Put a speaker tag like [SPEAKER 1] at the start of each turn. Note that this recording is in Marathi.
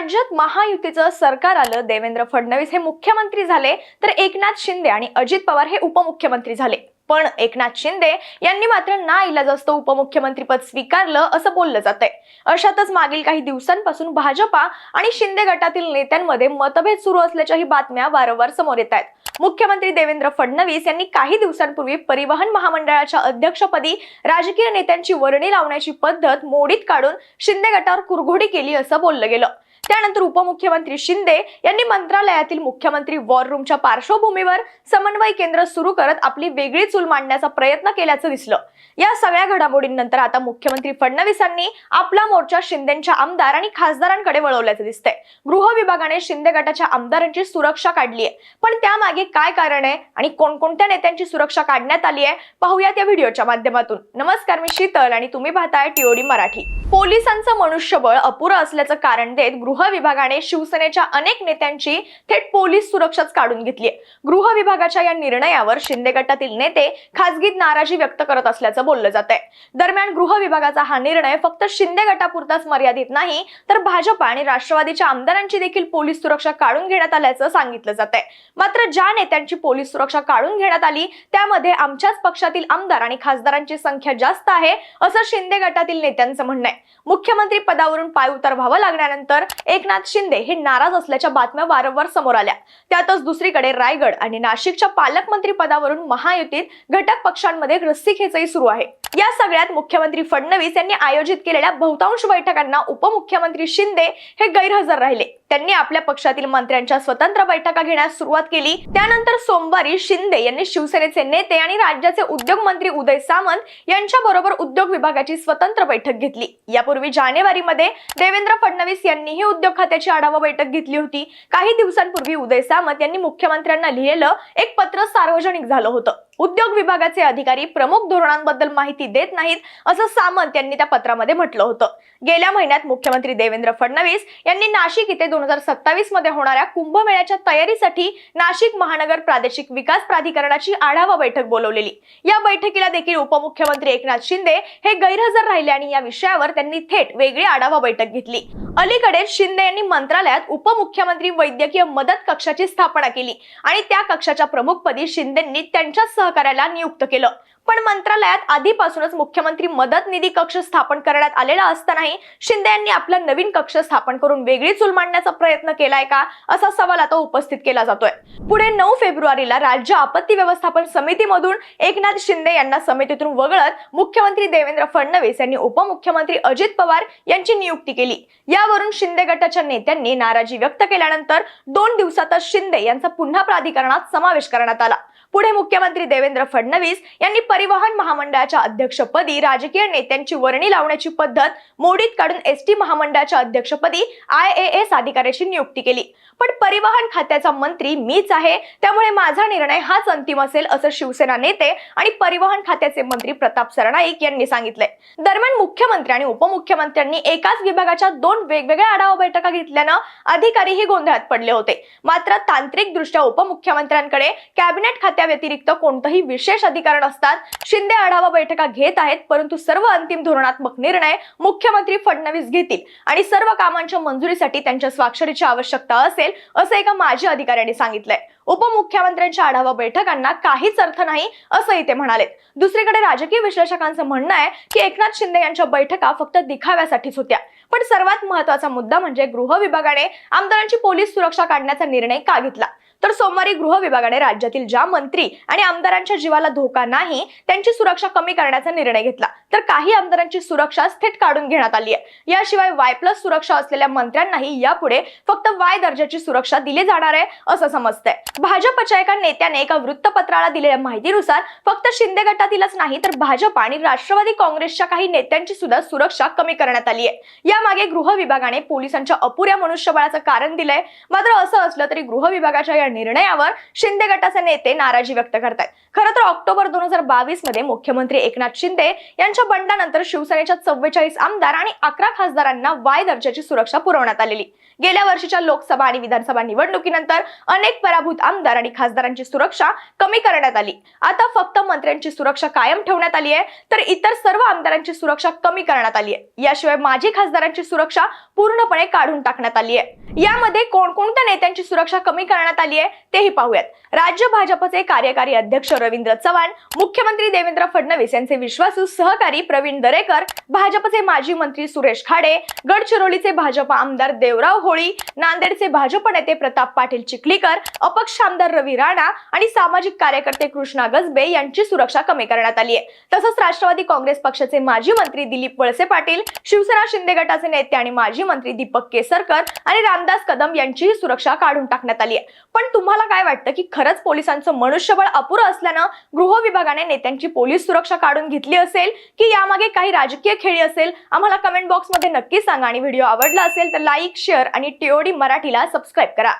[SPEAKER 1] राज्यात महायुतीचं सरकार आलं देवेंद्र फडणवीस हे मुख्यमंत्री झाले तर एकनाथ शिंदे आणि अजित पवार हे उपमुख्यमंत्री झाले. पण एकनाथ शिंदे यांनी मात्र ना इलाज असतो उपमुख्यमंत्रीपद स्वीकारलं असं बोललं जात आहे अशातच मागील काही दिवसांपासून भाजपा आणि शिंदे गटातील नेत्यांमध्ये मतभेद सुरू असल्याच्याही बातम्या वारंवार समोर येत आहेत. मुख्यमंत्री देवेंद्र फडणवीस यांनी काही दिवसांपूर्वी परिवहन महामंडळाच्या अध्यक्षपदी राजकीय नेत्यांची वर्णी लावण्याची पद्धत मोडीत काढून शिंदे गटावर कुरघोडी केली असं बोललं गेलं. त्यानंतर उपमुख्यमंत्री शिंदे यांनी मंत्रालयातील मुख्यमंत्री वॉर रूमच्या पार्श्वभूमीवर समन्वय केंद्र सुरू करत आपली वेगळी चूल मांडण्याचा प्रयत्न केल्याचं दिसलं. या सगळ्या घडामोडींनंतर आता मुख्यमंत्री फडणवीसांनी आपला मोर्चा शिंदेच्या आमदार आणि खासदारांकडे वळवल्याचं दिसतंय. गृह विभागाने शिंदे गटाच्या आमदारांची सुरक्षा काढली आहे. पण त्यामागे काय कारण आहे आणि कोणकोणत्या नेत्यांची सुरक्षा काढण्यात आली आहे पाहूयात या व्हिडिओच्या माध्यमातून. नमस्कार मी शीतल आणि तुम्ही पाहताय टीओडी मराठी. पोलिसांचं मनुष्यबळ अपुरं असल्याचं कारण देत गृह विभागाने शिवसेनेच्या अनेक नेत्यांची थेट पोलीस सुरक्षाच काढून घेतली गृह विभागाच्या या निर्णयावर शिंदे गटातील नेते खासगीत नाराजी व्यक्त करत असल्याचं बोललं जात आहे दरम्यान गृह विभागाचा हा निर्णय फक्त शिंदे गटापुरताच मर्यादित नाही तर भाजप आणि राष्ट्रवादीच्या आमदारांची देखील पोलीस सुरक्षा काढून घेण्यात आल्याचं सांगितलं जात आहे मात्र ज्या नेत्यांची पोलीस सुरक्षा काढून घेण्यात आली त्यामध्ये आमच्याच पक्षातील आमदार आणि खासदारांची संख्या जास्त आहे असं शिंदे गटातील नेत्यांचं म्हणणं आहे. मुख्यमंत्री पदावरून पाय उतर व्हावं लागल्यानंतर एकनाथ शिंदे हे नाराज असल्याच्या बातम्या वारंवार समोर आल्या. त्यातच दुसरीकडे रायगड आणि नाशिकच्या पालकमंत्री पदावरून महायुतीत घटक पक्षांमध्ये रस्सीखेचही सुरू आहे. या सगळ्यात मुख्यमंत्री फडणवीस यांनी आयोजित केलेल्या बहुतांश बैठकांना उपमुख्यमंत्री शिंदे हे गैरहजर राहिले. त्यांनी आपल्या पक्षातील मंत्र्यांच्या स्वतंत्र बैठका घेण्यास सुरुवात केली. त्यानंतर सोमवारी शिंदे यांनी शिवसेनेचे नेते आणि राज्याचे उद्योग मंत्री उदय सामंत यांच्या बरोबर उद्योग विभागाची स्वतंत्र बैठक घेतली. यापूर्वी जानेवारीमध्ये देवेंद्र फडणवीस यांनीही उद्योग खात्याची आढावा बैठक घेतली होती. काही दिवसांपूर्वी उदय सामंत यांनी मुख्यमंत्र्यांना लिहिलेलं एक पत्र सार्वजनिक झालं होतं. उद्योग विभागाचे अधिकारी प्रमुख धोरणांबद्दल माहिती देत नाहीत असं सामंत यांनी त्या पत्रामध्ये म्हटलं होतं. गेल्या महिन्यात मुख्यमंत्री देवेंद्र फडणवीस यांनी नाशिक इथे दोन हजार सत्तावीसमध्ये होणाऱ्या कुंभमेळ्याच्या तयारीसाठी नाशिक महानगर प्रादेशिक विकास प्राधिकरणाची आढावा बैठक बोलवलेली. या बैठकीला देखील उपमुख्यमंत्री एकनाथ शिंदे हे गैरहजर राहिले आणि या विषयावर त्यांनी थेट वेगळी आढावा बैठक घेतली. अलीकडे शिंदे यांनी मंत्रालयात उपमुख्यमंत्री वैद्यकीय मदत कक्षाची स्थापना केली आणि त्या कक्षाच्या प्रमुखपदी शिंदेंनी त्यांच्या सहकार्याला नियुक्त केलं. पण मंत्रालयात आधीपासूनच मुख्यमंत्री मदत निधी कक्ष स्थापन करण्यात आलेला असतानाही शिंदे यांनी आपला नवीन कक्ष स्थापन करून वेगळी चूल मांडण्याचा प्रयत्न केलाय का? असा सवाल आता उपस्थित केला जातोय. पुढे नऊ फेब्रुवारीला राज्य आपत्ती व्यवस्थापन समितीमधून एकनाथ शिंदे यांना समितीतून वगळत मुख्यमंत्री देवेंद्र फडणवीस यांनी उपमुख्यमंत्री अजित पवार यांची नियुक्ती केली. यावरून शिंदे गटाच्या नेत्यांनी नाराजी व्यक्त केल्यानंतर दोन दिवसातच शिंदे यांचा पुन्हा प्राधिकरणात समावेश करण्यात आला. पुढे मुख्यमंत्री देवेंद्र फडणवीस यांनी परिवहन महामंडळाच्या अध्यक्षपदी राजकीय नेत्यांची वर्णी लावण्याची पद्धत मोडीत काढून एस टी महामंडळाच्या अध्यक्षपदी आय ए एस अधिकाऱ्याची नियुक्ती केली. पण परिवहन खात्याचा मंत्री मीच आहे. त्यामुळे माझा निर्णय हाच अंतिम असेल असं शिवसेना नेते आणि परिवहन खात्याचे मंत्री प्रताप सरनाईक यांनी सांगितलंय. दरम्यान मुख्यमंत्री आणि उपमुख्यमंत्र्यांनी एकाच विभागाच्या दोन वेगवेगळ्या आढावा बैठका घेतल्यानं अधिकारीही गोंधळात पडले होते. मात्र तांत्रिक दृष्ट्या उपमुख्यमंत्र्यांकडे कॅबिनेट खात्याव्यतिरिक्त कोणतंही विशेष अधिकार नसतात शिंदे आढावा बैठका घेत आहेत परंतु सर्व अंतिम धोरणात्मक निर्णय मुख्यमंत्री फडणवीस घेतील. आणि सर्व कामांच्या मंजुरीसाठी त्यांच्या स्वाक्षरीची आवश्यकता असेल असं एका माजी अधिकाऱ्यांनी सांगितलंय. उपमुख्यमंत्र्यांच्या आढावा बैठकांना काहीच अर्थ नाही असंही ते म्हणाले दुसरीकडे राजकीय विश्लेषकांचं म्हणणं आहे की एकनाथ शिंदे यांच्या बैठका फक्त दिखाव्यासाठीच होत्या. पण सर्वात महत्त्वाचा मुद्दा म्हणजे गृह विभागाने आमदारांची पोलीस सुरक्षा काढण्याचा निर्णय का घेतला? तर सोमवारी गृह विभागाने राज्यातील ज्या मंत्री आणि आमदारांच्या जीवाला धोका नाही त्यांची सुरक्षा कमी करण्याचा निर्णय घेतला. तर काही आमदारांची सुरक्षा थेट काढून घेण्यात आली आहे. याशिवाय वाय प्लस सुरक्षा असलेल्या मंत्र्यांनाही यापुढे फक्त वाय दर्जाची सुरक्षा दिली जाणार आहे असं समजतंय. भाजपच्या एका नेत्याने एका वृत्तपत्राला दिलेल्या माहितीनुसार फक्त शिंदे गटातीलच नाही तर भाजप आणि राष्ट्रवादी काँग्रेसच्या काही नेत्यांची सुद्धा सुरक्षा कमी करण्यात आली आहे. यामागे गृह विभागाने पोलिसांच्या अपुऱ्या मनुष्यबळाचं कारण दिलंय. मात्र असं असलं तरी गृह विभागाच्या या निर्णयावर शिंदे गटाचे नेते नाराजी व्यक्त करतायत. खरं तर ऑक्टोबर दोन हजार बावीसमध्ये मुख्यमंत्री एकनाथ शिंदे यांच्या बंडानंतर शिवसेनेच्या चव्वेचाळीस आमदार आणि अकरा खासदारांना वाय दर्जाची सुरक्षा पुरवण्यात आलेली. गेल्या वर्षीच्या लोकसभा आणि विधानसभा निवडणुकीनंतर अनेक पराभूत आमदार आणि खासदारांची सुरक्षा कमी करण्यात आली. आता फक्त मंत्र्यांची सुरक्षा कायम ठेवण्यात आली आहे तर इतर सर्व आमदारांची सुरक्षा कमी करण्यात आली आहे. याशिवाय माजी खासदारांची सुरक्षा पूर्णपणे काढून टाकण्यात आली आहे. यामध्ये कोणकोणत्या नेत्यांची सुरक्षा कमी करण्यात आली आहे तेही पाहूयात. राज्य भाजपचे कार्यकारी अध्यक्ष रवींद्र चव्हाण मुख्यमंत्री देवेंद्र फडणवीस यांचे विश्वासू सहकारी प्रवीण दरेकर भाजपचे माजी मंत्री सुरेश खाडे गडचिरोलीचे भाजप आमदार देवराव होळी नांदेडचे भाजप नेते प्रताप पाटील चिखलीकर अपक्ष आमदार रवी राणा आणि सामाजिक कार्यकर्ते कृष्णा गजबे यांची सुरक्षा कमी करण्यात आली आहे. तसंच राष्ट्रवादी काँग्रेस पक्षाचे माजी मंत्री दिलीप वळसे पाटील शिवसेना शिंदे गटाचे नेते आणि माजी मंत्री दीपक केसरकर आणि रामदास कदम यांचीही सुरक्षा काढून टाकण्यात आली आहे. पण तुम्हाला काय वाटतं की खरंच पोलिसांचं मनुष्यबळ अपुरं असल्यानं गृह विभागाने नेत्यांची पोलीस सुरक्षा काढून घेतली असेल की यामागे काही राजकीय खेळी असेल? आम्हाला कमेंट बॉक्समध्ये नक्की सांगा आणि व्हिडिओ आवडला असेल तर लाईक शेअर आणि टीओडी मराठीला सबस्क्राईब करा.